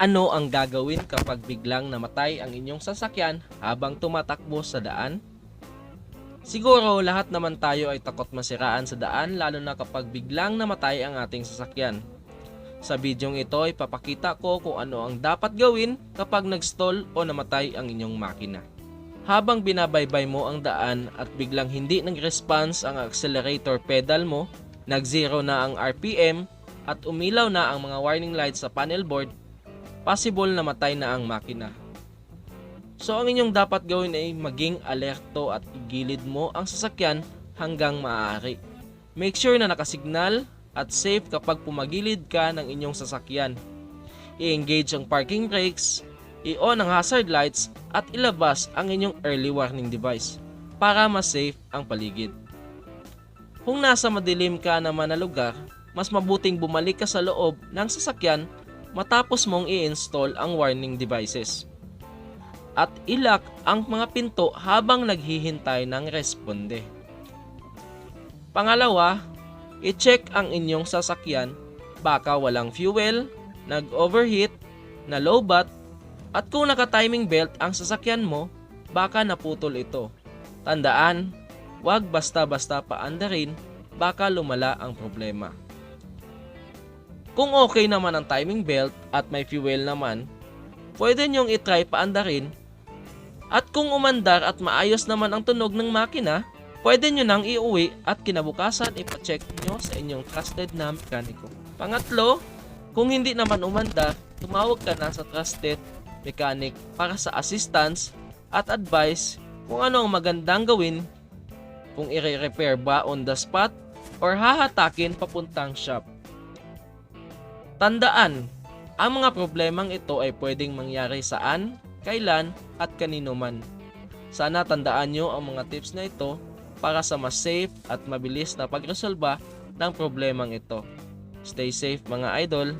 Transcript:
Ano ang gagawin kapag biglang namatay ang inyong sasakyan habang tumatakbo sa daan? Siguro lahat naman tayo ay takot masiraan sa daan lalo na kapag biglang namatay ang ating sasakyan. Sa bidyong ito ay papakita ko kung ano ang dapat gawin kapag nag-stall o namatay ang inyong makina. Habang binabaybay mo ang daan at biglang hindi nag-response ang accelerator pedal mo, nag-zero na ang RPM at umilaw na ang mga warning lights sa panel board, possible na matay na ang makina. So ang inyong dapat gawin ay maging alerto at igilid mo ang sasakyan hanggang maaari. Make sure na nakasignal at safe kapag pumagilid ka ng inyong sasakyan. I-engage ang parking brakes, i-on ang hazard lights at ilabas ang inyong early warning device para mas safe ang paligid. Kung nasa madilim ka naman na lugar, mas mabuting bumalik ka sa loob ng sasakyan matapos mong i-install ang warning devices. At ilock ang mga pinto habang naghihintay ng responde. Pangalawa, i-check ang inyong sasakyan baka walang fuel, nag-overheat, na lowbat, at kung naka-timing belt ang sasakyan mo, baka naputol ito. Tandaan, wag basta-basta paandarin, baka lumala ang problema. Kung okay naman ang timing belt at may fuel naman, pwede nyong itry paandarin. At kung umandar at maayos naman ang tunog ng makina, pwede nyo nang iuwi at kinabukasan ipacheck nyo sa inyong trusted na mekaniko. Pangatlo, kung hindi naman umandar, tumawag ka na sa trusted mechanic para sa assistance at advice kung ano ang magandang gawin kung i-repair ba on the spot or hahatakin papuntang shop. Tandaan, ang mga problemang ito ay pwedeng mangyari saan, kailan, at kanino man. Sana tandaan nyo ang mga tips na ito para sa mas safe at mabilis na pagresolba ng problemang ito. Stay safe mga idol!